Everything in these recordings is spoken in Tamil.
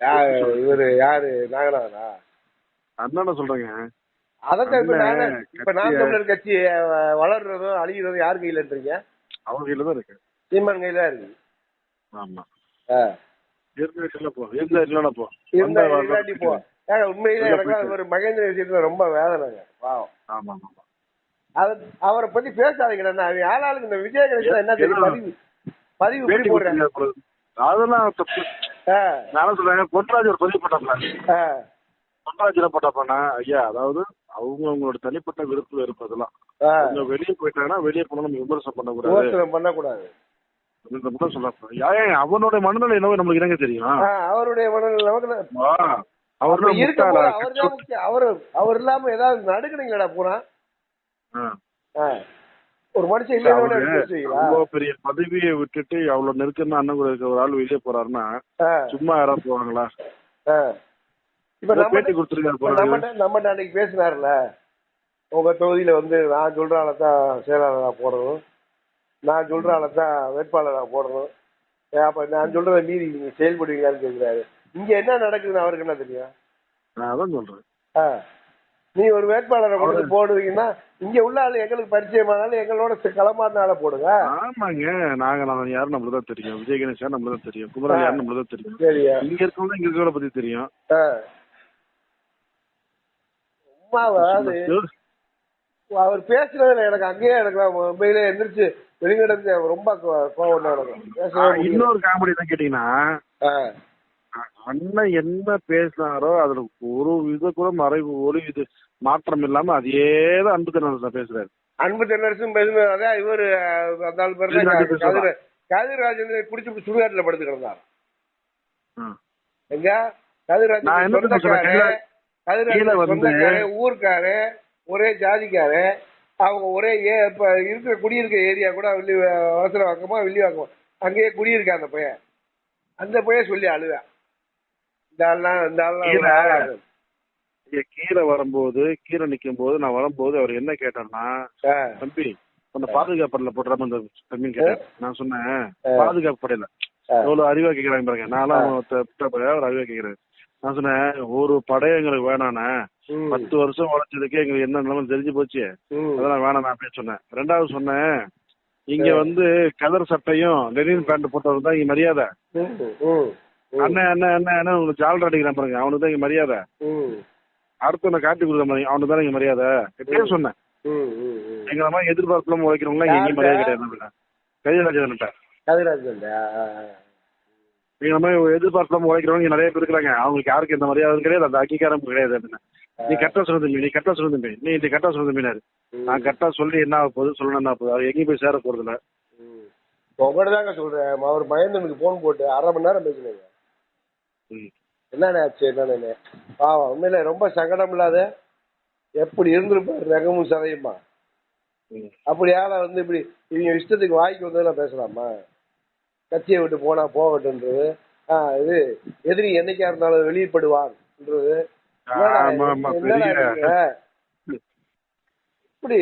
இவரு யாரு? நாகநாதனா? அண்ணன் சொல்றேங்க. அதான் இப்ப கட்சிய- தமிழர் கட்சி வளர்றதும் அழிகிறதும் யார் கையிலன்றீங்க அவங்க கையில தான் இருக்கு. சீமான் கையில தான் இருக்கு. ஆமா. உண்மையிலே எனக்கு. ஒரு மகேந்திர விஷயத்துல ரொம்ப வேதனைங்க. ஆமா ஆமா அவரை பத்தி பேசாதீங்கடா நான் ஆளாளுக்கு இந்த விஜய என்ன தெரியும்? பதிவு. அதெல்லாம் தப்பு. நானும் சொல்றேன். பொன்ராஜ் ஒரு பதிவு ஆ, பொன்ராஜ் போட்டாப்பானா ஐயா அதாவது அவங்க அவங்களோட தனிப்பட்ட விருப்பு வெறுப்பு அதெல்லாம் ஆ. அவங்க வெளியே போயிட்டாங்கன்னா வெளியே போனா நம்ம விமர்சனம் பண்ணக்கூடாது. விமர்சனம் பண்ணக்கூடாது. மட்டும் சொல்றாங்க ஏன் அவனோட மனநிலை என்னவோ நம்மளுக்கு என்னங்க தெரியும். அவருடைய மனநிலை அவர் அவர் அவர் இல்லாம ஏதாவது ஆ. ஆ. ஒரு மனுஷன் அவ்வளவு பெரிய பதவியை விட்டுட்டு அவ்வளவு நெருக்கமா அண்ணன் கூட இருக்க ஒரு ஆள் வெளியே போறாருன்னா சும்மா யாராவது போவாங்களா? இப்ப பேட்டி கொடுத்துருக்காரு நம்ம நம்ம அன்னைக்கு பேசினார்ல உங்க தொகுதியில வந்து நான் சொல்ற ஆளை தான் செயலாளரா போடணும். நான் சொல்ற ஆளை தான் வேட்பாளரா போடணும். அப்ப நான் சொல்றதை மீறி நீங்க செயல்படுவீங்களான்னு கேட்கிறாரு இங்க என்ன நடக்குதுன்னு அவருக்கு என்ன தெரியும்? நான் அதான் சொல்றேன். நீ ஒரு வேட்பாளரை கொண்டு போடுவீங்கன்னா இங்க உள்ள ஆளு எங்களுக்கு பரிச்சயமானாலும் எங்களோட களமாடின ஆளை போடுங்க. ஆமாங்க. நாங்க நான் யாரும் நம்மளுக்கு தான் தெரியும். விஜய் கணேஷ் யார் நம்மளுக்கு தான் தெரியும். குமரன் யார் நம்மளுக்கு தான் தெரியும் இங்க இருக்கவங்க இங்க இருக்கவங்கள பத்தி தெரியும். அவர் பேசுனதுல எனக்கு அங்கேயே எனக்கு உண்மையிலே எந்திரிச்சு வெளிநடந்து ரொம்ப கோவம். இன்னொரு காமெடி தான் கேட்டீங்கன்னா. அண்ணன் என்ன பேசினாரோ அதுல ஒரு இது கூட மறைவு ஒரு இது மாற்றம் இல்லாம அதே தான் அன்பு தினம் பேசுறாரு. அன்பு தென்னரசும் பேசுனது அதான் இவர் கதிர் ராஜேந்திரன் குடிச்சு சுடுகாட்டுல படுத்து கிடந்தார். எங்க? கதிர் ராஜேந்திரன் ஊர்க்காரு ஒரே ஜாதிக்காரு அவங்க ஒரே ஏ இப்ப இருக்கிற குடியிருக்க ஏரியா கூட வில்லி அவசர வாக்கமா வில்லி வாக்கமா அங்கேயே குடியிருக்க அந்த பையன். அந்த பையன் சொல்லி அழுவேன். கீழே வரும்போது கீழே நிக்கும் போது நான் வரும்போது அவர் என்ன கேட்டார்னா தம்பி உன்னை பாதுகாப்பு படையில போட்டுறாம இந்த தம்பின்னு நான் சொன்னேன். பாதுகாப்பு படையில. எவ்வளவு அறிவா கேக்குறாங்க பாருங்க. நான்லாம் ஒரு அறிவா கேக்குறேன் நான் சொன்னேன் ஒரு படை எங்களுக்கு ம், பத்து வருஷம் உழைச்சதுக்கு எங்களுக்கு என்ன நிலைமை தெரிஞ்சு போச்சு. அதெல்லாம் வேணாம் அப்படின்னு சொன்னேன். ரெண்டாவது சொன்னேன் இங்க வந்து கதர் சட்டையும் லெனின் பேண்ட் போட்டவருக்கு தான் இங்க மரியாதை. அண்ணன் அண்ணன் அண்ணன் அண்ணன் உங்களுக்கு ஜாலர் அடிக்கிறான் பாருங்க. அவனுக்கு தான் இங்க மரியாதை. அடுத்தவனை காட்டி கொடுக்குற மாதிரி அவனுக்கு தான் இங்க மரியாதை? எப்படியும் சொன்னேன். எங்களை மாதிரி எதிர்பார்ப்புலாம் உழைக்கிறவங்களாம் இங்க எங்கேயும் மரியாதை கிடையாது கதிராஜன் ஆ. எங்களை மாதிரி எதிர்பார்ப்புலாம் உழைக்கிறவங்க நிறைய பேர் இருக்காங்க அவங்களுக்கு யாருக்கு எந்த மரியாதை கிடையாது. அந்த அங்கீகாரம் கிடையாது அப்படின்னு நீ கரெக்டா சொல்லு தம்பி நீ கரெக்டா சொல்லு தம்பி நீ நீ கரெக்டா சொல்லு தம்பினாரு நான் கரெக்டா சொல்லி என்ன ஆக போகுது சொல்லணும் என்ன போகுது அவர் எங்கேயும் போய் சேர போறது இல்ல ம். உங்கள்ட்ட தாங்க சொல்றேன். அவர் மகேந்திரனுக்கு போன் போட்டு அரை மணி நேரம் பேசினேங்க ம். என்னண்ணே ஆச்சு? என்னண்ணே பாவம் உண்மையில ரொம்ப சங்கடம் இல்லாத எப்படி இருந்திருப்பாரு ரகமும் சதையுமா. அப்படி ஆளை வந்து இப்படி இவங்க இஷ்டத்துக்கு வாய்க்கு வந்ததெல்லாம் பேசலாமா? கட்சியை விட்டு போனா போகட்டும்ன்றது. ஆ இது எதிரி என்னைக்கா இருந்தாலும் நீங்க? இப்படி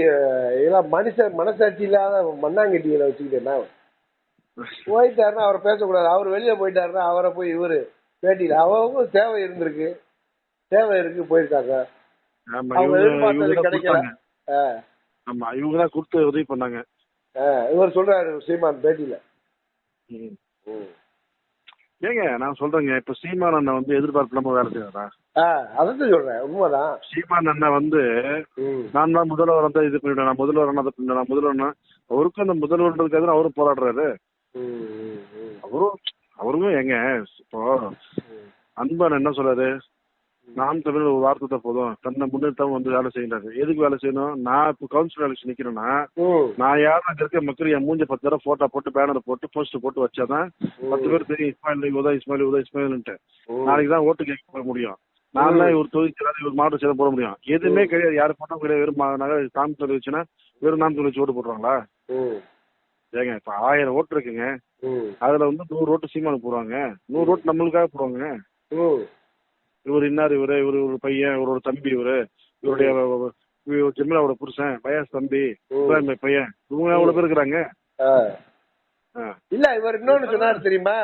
இதெல்லாம் மனுஷன் மனசாட்சி இல்லாத மண்ணாங்கட்டிகளை வச்சுக்கிட்டேன்னா போயிட்டாருன்னா அவரை பேசக்கூடாது. அவர் வெளியே போயிட்டாருன்னா அவரை போய் இவரு பேட்டியில அவங்க தேவை இருந்திருக்கு. தேவை இருக்கு போயிருக்காங்க. ஆமா அவங்க எதிர்பார்த்தது கிடைக்கல. ஆமா இவங்க தான் கொடுத்து உதவி பண்ணாங்க. இவர் சொல்றாரு சீமான் பேட்டியில. ஏங்க நான் சொல்றேங்க இப்ப சீமான் அண்ணன் வந்து எதிர்பார்ப்பு இல்லாம வேலை செய்யறா அதான் சொல்றேன் உண்மைதான். சீமான் அண்ணன் வந்து. நான் தான் முதல்வர் வந்து இது பண்ணிவிட்டேன் நான் முதல்வர் அதை பண்ணிட்டேன் நான் முதல்வர்னா அவருக்கும் அந்த முதல்வர்ன்றதுக்காக அவரும் போராடுறாரு. அவரும் அவரும் ஏங்க இப்போ அன்பன் என்ன சொல்றாரு? நாம் தமிழ் ஒரு வார்த்தை தான் போதும். தன்னை முன்னெடுத்தவங்க வந்து வேலை செய்யறாரு எதுக்கு வேலை செய்யணும்? நான் இப்போ கவுன்சில் எலெக்ஷன் நிக்கிறேன்னா. நான் யாரும் அங்க இருக்க மக்கள் என் மூஞ்ச பத்து தடவை போட்டோ போட்டு பேனர் போட்டு போஸ்ட் போட்டு வச்சாதான் பத்து பேர் தெரியும் இஸ்மாயில் உதா இஸ்மாயில் உதா இஸ்மாயில்ன்ட்டு. நாளைக்கு தான் ஓட்டு கேட்க போட முடியும். நான் தான் இவர் தொகுதி செயலாளர், இவர் மாவட்ட செயலர் போட முடியும். எதுவுமே கிடையாது. யாரு போட்டோம் கிடையாது. வெறும் மா- நகை தாம் தொழிற்சுன்னா வெறும் நாம் தொழிற்சி ஓட்டு போடுறாங்களா. ஏங்க இப்ப ஆயிரம் ஓட்டு இருக்குங்க. அதுல வந்து நூறு ஓட்டு சீமானு போடுவாங்க. நூறு ஓட்டு நம்மளுக்காக போடுவாங்க. இவர் இன்னார் இவரு? இவரு ஒரு பையன் இவரோட தம்பி இவரு. இவருடைய இவர் ஜெமிலாவோட புருஷன் பயாஸ் தம்பி பையன். இவங்க எவ்வளவு பேர் இருக்கிறாங்க. இல்ல இவர் இன்னொன்னு சொன்னாரு தெரியுமா?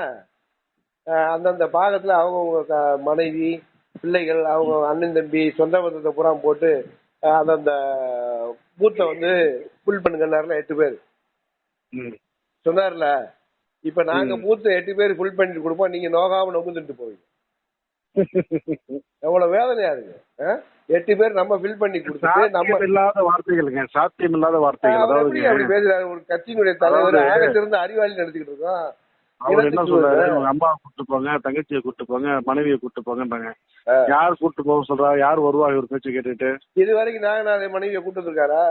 அந்தந்த பாகத்துல அவங்கவுங்க க- மனைவி பிள்ளைகள் அவங்க அண்ணன் தம்பி சொந்த பந்தத்தை பூரா போட்டு அந்தந்த பூத்தை வந்து ஃபுல் பண்ணுங்கன்னாருல எட்டு பேர். சொன்னார்ல இப்ப நாங்க பூத்தை எட்டு பேர் ஃபுல் பண்ணிட்டு கொடுப்போம் நீங்க நோகாம நொங்குந்துட்டு போவீங்க. எவ்வளவு வேதனையா இருக்கு? எட்டு பேர் நம்ம ஃபில் பண்ணி கொடுத்துட்டு நம்ம இல்லாத வார்த்தைகளுங்க சாத்தியம் இல்லாத வார்த்தைகள் எப்படி அப்படி அதாவது பேசுறாரு? ஒரு கட்சியினுடைய தலைவர் அதாவது- ஆகத்திலிருந்து அறிவாளி நடத்திக்கிட்டு இருக்கோம். அவர் என்ன சொல்றாரு? உங்க அம்மாவை கூட்டு போங்க தங்கச்சியை கூட்டு போங்க மனைவியை கூட்டு போங்கன்றாங்க. யார் கூட்டு போக சொல்றா? யார் வருவா இவர் பேச்சு கேட்டுட்டு? இது வரைக்கும் நாகநாத மனைவியை கூட்டு வந்திருக்காரா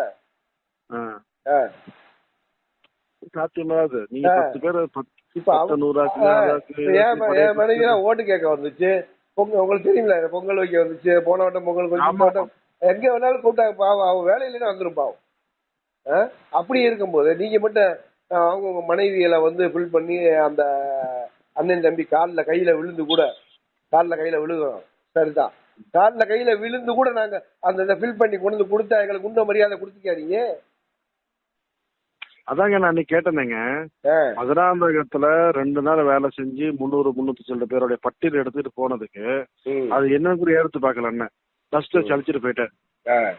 ஆ. ஆ. சாத்தியம் இல்லாது நீங்க. பத்து பேர் பத்து இப்ப அவ- பத்து நூறாக்கு ஆ, அதாக்கு, இப்ப என் ம- என் மனைவி ஓட்டு கேட்க வந்துச்சு. பொங்கல் உங்களுக்கு தெரியுமில பொங்கல் வைக்க வந்துச்சு போன வட்டம் பொங்கல் இந்த ஆமா. வட்டம் எங்க வேணாலும் கூப்பிட்டாங்க பாவம் அவன் வேலையில வந்துரும் பாவம் ஆ? அப்படி இருக்கும்போது நீங்க மட்டும் ஆ, அவங்க உங்க மனைவிகளை வந்து ஃபில் பண்ணி அந்த அண்ணன் தம்பி காலில் கையில விழுந்து கூட காலில் கையில விழுகிறோம் சரிதான் காலில் கையில விழுந்து கூட நாங்க அந்த இதை ஃபில் பண்ணி கொண்டு வந்து கொடுத்தா எங்களுக்கு உண்ட மரியாதை கொடுத்துக்காதீங்க அதாங்க நான் அன்னைக்கு கேட்டேங்க ஆ. மதுராந்தகத்துல ரெண்டு நாள் வேலை செஞ்சு முந்நூறு முன்னூத்தி சில பேருடைய பட்டியல் எடுத்துட்டு போனதுக்கு. அது என்னன்னு கூட எடுத்து பார்க்கல அண்ணன். ஃபர்ஸ்ட் சலிச்சிட்டு போயிட்டேன்.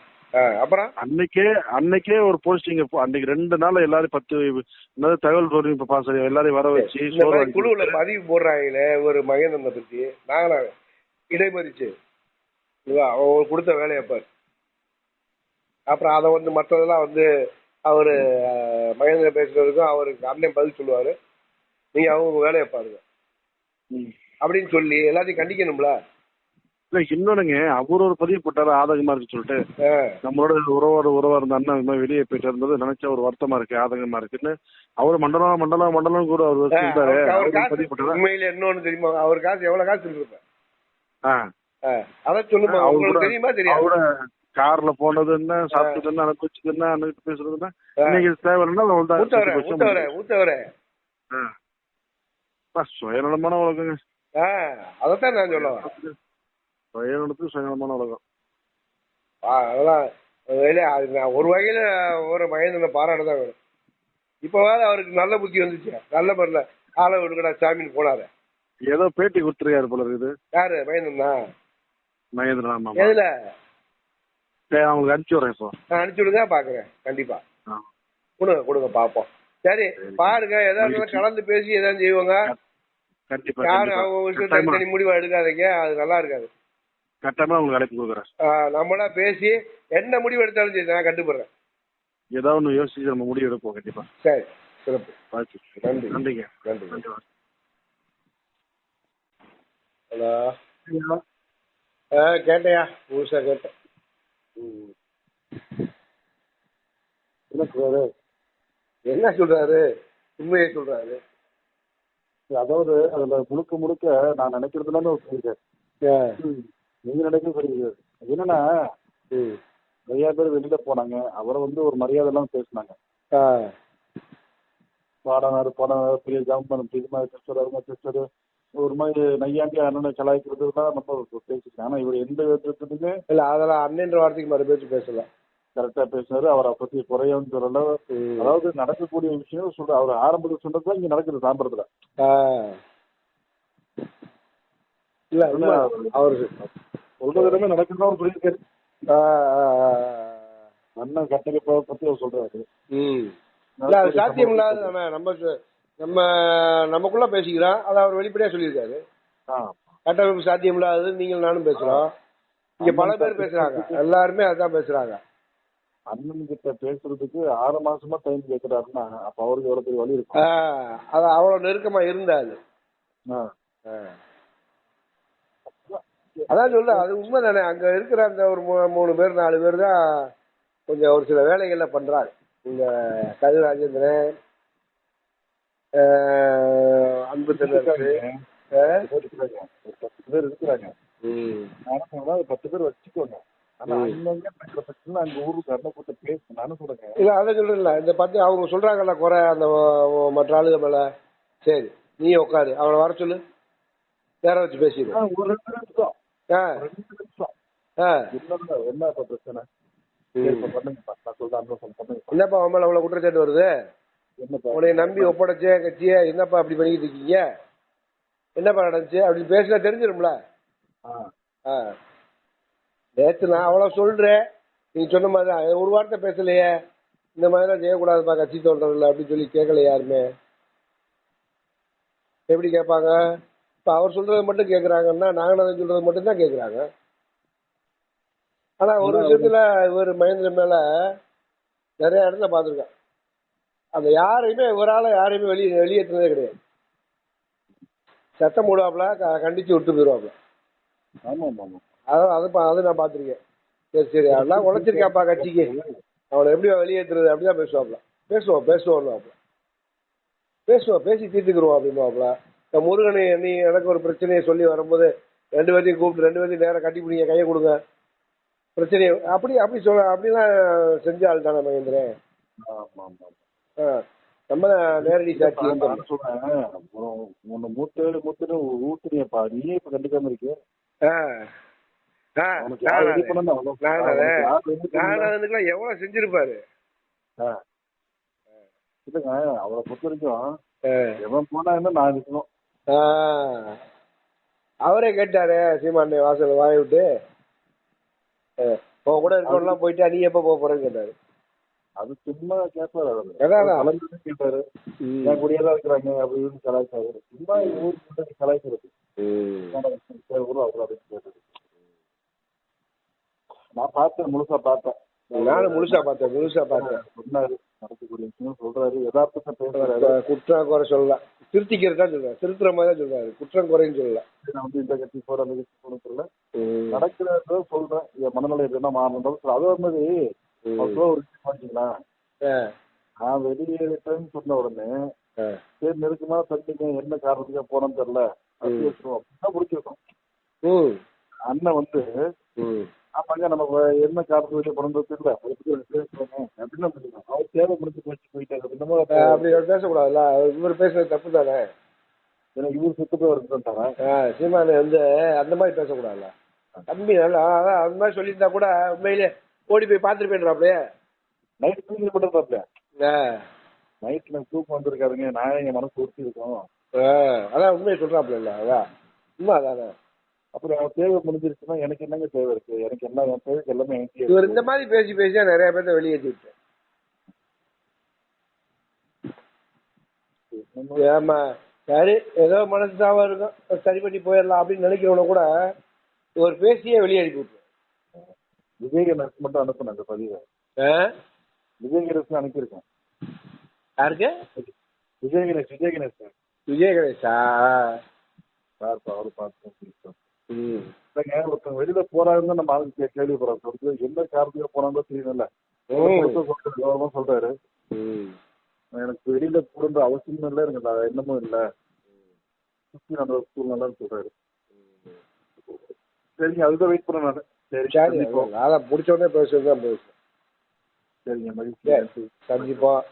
அப்புறம்? அன்னைக்கே அன்னைக்கே ஒரு போஸ்டிங் அன்னைக்கு ரெண்டு நாள் எல்லாரும் பத்து என்னது தகவல் தொழில்நுட்ப பாசறை எல்லாரையும் வர வச்சு குழுவுல பதிவு போடுறாங்களே ஒரு மகேந்திரனை பத்தி. நாங்களா இடைமறிச்சு. கொடுத்த வேலையை பாரு. அப்புறம் அதை வந்து மற்றதெல்லாம் வந்து அவரு அஹ், மகேந்திரன் பேசுறதுக்கும் அவருக்கு அண்ணன் பதில் சொல்லுவாரு. நீங்க அவங்க வேலையை பாருங்க. அப்படின்னு சொல்லி எல்லாத்தையும் கண்டிக்கணும்ல? இல்ல இன்னொன்னுங்க அவர் ஒரு பதிவு போட்டாரு ஆதகமா இருக்கு சொல்லிட்டு. நம்மளோட உறவோட உறவா இருந்த அண்ணன் இந்த மாதிரி வெளியே போயிட்டு இருந்தது நினைச்சா ஒரு வருத்தமா இருக்கு ஆதங்கமா இருக்குன்னு. அவர் மண்டலம் மண்டலம் மண்டலம் கூட அவர் பதிவு போட்டாரா? உண்மையில இன்னொன்னு தெரியுமா? அவர் காசு எவ்வளவு காசு இருந்திருப்பேன் ஆ. அதை சொல்லுமா? கூட- தெரியுமா? அவரோட கார்ல போனது என்ன சாப்பிட்டது என்ன அனுப்பிச்சது என்ன அனுப்பிச்சு பேசுறது என்ன இன்னைக்கு தேவைன்னா அவள் மூத்தவரே மூத்தவரே தான் மூத்தவரே சுயநலமான உலகங்க. ஆ அதைத்தான் நான் சொல்ல வரேன் சுயநலத்துக்கு சுயநலமான உலகம். அதெல்லாம் நான் ஒரு வகையில ஒரு மகேந்திரனை பாராட்ட தான் வேணும் இப்போவாது அவருக்கு நல்ல புத்தி வந்துச்சு. நல்ல முறையில் ஆளை விடுங்கடா சாமின்னு போனாரு. ஏதோ பேட்டி கொடுத்துருக்காரு போல இருக்குது. யாரு மகேந்திரனா? மகேந்திரன் எதுல? சரி அவங்களுக்கு அனுப்பிச்சு விடுறேன் இப்போ. நான் அனுப்பிச்சு விடுங்க பாக்குறேன் கண்டிப்பா. ஆ. கொடுங்க கொடுங்க பாப்போம் சரி பாருங்க ஏதாவது கலந்து பேசி ஏதாவது செய்வாங்க. கண்டிப்பா யாரும் கண்டிப்பா. அவங்க விஷயம் கட்டாயமா. முடிவா எடுக்காதீங்க அது நல்லா இருக்காது. கட்டாயமா உங்களுக்கு அழைப்பு கொடுக்குறேன். ஆ, நம்மளா பேசி என்ன முடிவு எடுத்தாலும் சரி நான் கட்டுப்படுறேன் ஏதாவது ஒன்று யோசிச்சு நம்ம முடிவு எடுப்போம் கண்டிப்பா. சரி சிறப்பு. வாழ்த்து. நன்றி. நன்றிங்க. நன்றி. நன்றி ஹலோ. ஆ கேட்டையா? முழுசா கேட்டேன். என்ன சொல்றாரு? என்ன சொல்றாரு? உண்மையை சொல்றாரு. அதாவது அதுல முழுக்க முழுக்க நான் நினைக்கிறது எல்லாமே ஆ. நீங்க நினைக்கிறது சொல்லியிருக்காரு. என்னன்னா. நிறைய பேர் வெளியில போனாங்க. அவரை வந்து ஒரு மரியாதை எல்லாம் பேசினாங்க. பாடனார் பாடனார் பெரிய ஜாம்பன் மாதிரி சிஸ்டர் அவங்க சிஸ்டர் ஒரு மாதிரி நையாண்டி அண்ணனை கலாய்க்கிறதுலாம் நம்ம பேசிக்கலாம் ஆனா இவர் எந்த விதத்துலையுமே இல்ல அதெல்லாம் அண்ணன்ற வார்த்தைக்கு மறு பேச்சு பேசல. கரெக்டா பேசினாரு. அவரை பத்தி குறையும் சொல்லல. அதாவது நடக்கக்கூடிய விஷயம் சொல்ற அவர் ஆரம்பத்தில் சொன்னதுதான் இங்க நடக்குது தாம்பரத்துல. இல்ல. அவரு சொல்றது எல்லாமே நடக்குதுதான் அவர் சொல்லியிருக்காரு. அண்ணன் கட்டமைப்பை பத்தி அவர் சொல்றாரு. இல்ல அது சாத்தியம் இல்லாத நம்ம நம்ம நமக்குள்ள பேசிக்கிறோம் அதை அவர் வெளிப்படையா சொல்லியிருக்காரு. கட்டமைப்பு சாத்தியம் இல்லாதது நீங்கள் நானும் பேசுறோம். இங்க பல பேர் பேசுறாங்க. எல்லாருமே அதான் பேசுறாங்க. அண்ணன் கிட்ட பேசுறதுக்கு ஆறு மாசமா டைம் கேட்கிறாருன்னா அப்ப அவருக்கு எவ்வளவு பெரிய வழி இருக்கும்? அது அவ்வளவு நெருக்கமா. ஆ. அதான் சொல்ல அது உண்மைதானே. அங்க இருக்கிற அந்த ஒரு மூணு பேர் நாலு பேர் தான் கொஞ்சம் ஒரு சில வேலைகள்ல பண்றாங்க இந்த கரு ராஜேந்திரன் அன்பு இருக்கிறாங்க. பத்து பேர் வச்சுக்கோங்க. இல்ல அதை சொல்றேன்ல. இந்த பத்து அவங்க சொல்றாங்கல்ல குறை அந்த மற்ற ஆளுக மேல. சரி நீ உட்காரு அவனை வர சொல்லு. வேற வச்சு பேசிடு. ஆ, ஒரு ரெண்டு நிமிஷம். ரெண்டு நிமிஷம். என்ன இப்ப பிரச்சனை? என்னப்பா அவன் மேல அவ்வளவு குற்றச்சாட்டு வருது? என்னப்பா உன்னை நம்பி ஒப்படைச்ச கட்சிய என்னப்பா அப்படி பண்ணிக்கிட்டு இருக்கீங்க? என்னப்பா நடந்துச்சு? அப்படி பேசினா தெரிஞ்சிடும்ல ஆ. நேற்று நான் அவ்வளோ சொல்கிறேன் நீங்கள் சொன்ன மாதிரி தான். ஒரு வார்த்தை பேசலையே. இந்த மாதிரிலாம் செய்யக்கூடாதுப்பா கட்சி தோன்றதில்ல அப்படின்னு சொல்லி கேட்கல யாருமே. எப்படி கேட்பாங்க? இப்போ அவர் சொல்கிறத மட்டும் கேட்குறாங்கன்னா நாகநாதன் சொல்கிறது மட்டும்தான் கேட்குறாங்க. ஆனால் ஒரு விஷயத்தில் இவர் மகேந்திரன் மேலே நிறைய இடத்துல பார்த்துருக்கேன் அந்த யாரையுமே இவரால் யாரையுமே வெளியே வெளியேற்றினதே கிடையாது. சத்தம் போடுவாப்புல க- கண்டிச்சு விட்டு போயிடுவாப்புல ஆமா ஆமா அதான் அது பா- அது நான் பார்த்துருக்கேன். சரி சரி அதெல்லாம் உழைச்சிருக்காப்பா கட்சிக்கு. அவனை எப்படி வெளியேற்றுறது அப்படிதான் பேசுவாப்புல. பேசுவோம் பேசுவோம்னாப்புல பேசுவோம் பேசி தீர்த்துக்குருவோம் அப்படின்வாப்புல இந்த முருகனை நீ எனக்கு ஒரு பிரச்சனையை சொல்லி வரும்போது ரெண்டு பேர்த்தையும் கூப்பிட்டு ரெண்டு பேர்த்தையும் நேரம் கட்டி பிடிங்க கையை கொடுங்க. பிரச்சனையை அப்படி அப்படி சொல்ல அப்படிலாம் செஞ்ச ஆள் தானே மகேந்திரன்? ஆமா ஆமா ஆ நம்ம நேரடி சாட்சி நான் நான் சொல்றேன். உன் உன்னை மூத்தேடு மூத்தேடு ஊத்துறியப்பா நீயே இப்ப கண்டுக்காம இருக்கு ஆ. ஆ உனக்கு யார் ரெடி பண்ணணும்? அவ்வளோ நானாவே? உனக்கு யார் ready பண்ணணும்? நாகநாதனுக்குலாம் எவ்வளோ செஞ்சிருப்பாரு. இல்லைங்க அவரை பொறுத்த வரைக்கும். எவன் போனா என்ன நான் இருக்கணும். அவரே கேட்டாரு சீமான் வாசல் வாய விட்டு. உன் கூட இருக்கவங்கலாம் போயிட்டா நீ எப்போ போக போறேன்னு கேட்டாரு. அது சும்மா கேட்பாரு அவரு. கேட்டாரு என் கூடயே தான் இருக்கிறாங்க? அப்படி இப்படின்னு கலாய்ச்சாரு சும்மா ஊர் கூட்டணி கலாய்க்கிறது சரி, விடு, அப்புறம் அப்படின்னு கேட்டது நான் பார்த்தேன் முழுசா பார்த்தேன். நானும் முழுசா பார்த்தேன் முழுசா பார்த்தேன். சொன்னாரு நடக்கக்கூடிய விஷயம் சொல்றாரு. யதார்த்தத்தை பேசுறாரு. குற்றம் குறை சொல்லலாம் திருத்திக்கிறது தான் சொல்றாரு. திருத்துற மாதிரி தான் சொல்றாரு. குற்றம் குறைன்னு சொல்லல நான் வந்து இந்த கட்சி போற அந்த கட்சி போறேன்னு சொல்லல. நடக்கிறத சொல்றேன். என் மனநிலை என்ன மாறணும் அது மாதிரி சொல்ல ஒரு ஆ. நான் வெளியேறிட்டேன்னு சொன்ன உடனே. சரி நெருக்கமா தம்பிங்க என்ன காரணத்துக்காக போனோம்னு தெரியல. அப்படின்னா முடிச்சிருக்கோம். அண்ணன் வந்து. ஆமாங்க நம்ம என்ன காரணத்துக்கு போனது தெரியல அதை பத்தி ஒரு பேசுவாங்க அப்படின்னு முடியும் அவர் தேவை முடிச்சு போச்சு போயிட்டாரு அப்படின்னா ஆ, அப்படி பேசக்கூடாதுல்ல இவர் பேசுறது தப்பு தானே? எனக்கு இவர் சுத்து போய் வருதுன்ட்டாங்க ஆ, சீமானு வந்து அந்த மாதிரி பேசக்கூடாதுல்ல. தம்பி நல்லா அதான் அந்த மாதிரி சொல்லியிருந்தா கூட உண்மையிலே ஓடி போய் பார்த்துட்டு போயிடுறாப்லையே நைட் தூங்கி மட்டும் பார்ப்பேன் ஆ. நைட் எனக்கு தூக்கம் வந்திருக்காருங்க நான் எங்க மனசு உறுத்தி இருக்கோம் அதான் உண்மையை சொல்றாப்புல இல்ல அதான். உண்மை அதானே அப்புறம் அவன் தேவை முடிஞ்சிருச்சுன்னா எனக்கு என்னங்க தேவை இருக்கு? எனக்கு என்ன என் தேவைக்கு எல்லாமே எனக்கு இவர் இந்த மாதிரி பேசி பேசி நிறைய பேர்த்த வெளியேற்றி விட்டு ஏமா சரி ஏதோ மனசு தாவா இருக்கும். சரி பண்ணி போயிடலாம் அப்படின்னு நினைக்கிறவன கூட இவர் பேசியே வெளியே அனுப்பி விட்டு விஜய் கணேஷ் மட்டும் அனுப்புனேன் அந்த பதிவை. ஆ? விஜய் கணேஷ் அனுப்பியிருக்கேன் யாருக்கு? விஜய் கணேஷ் விஜய் கணேஷ் விஜய கணேஷா சார் அவரு பார்த்து இல்லைங்க ஒருத்தவங்க வெளியில போறாருன்னு நம்ம ஆளுக்கு கேள்விப்படுறோம். சொல்றது என்ன காரணத்துக்கு போனாங்களோ தெரியல ம். கௌரவமா சொல்றாரு எனக்கு வெளியில போகிற அவசியமும் இல்லை எனக்கு எண்ணமும் இல்லை. சுத்தி நல்ல சூழ்நிலைன்னு சொல்றாரு. சரிங்க அதுதான் வெயிட் பண்ண நான். சரி சரி அதான் முடிச்ச உடனே பேசுறது தான் சரிங்க மகிழ்ச்சி. சரி சந்திப்போம்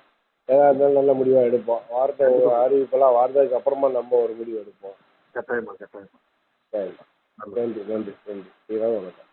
ஏதா இருந்தாலும் நல்ல முடிவாக எடுப்போம். வார்த்தை அறிவிப்பெல்லாம் வார்த்தைக்கு அப்புறமா நம்ம ஒரு முடிவு எடுப்போம். கட்டாயமா கட்டாயமா. சரி. நன்றி நன்றி நன்றி இதுதான் வணக்கம்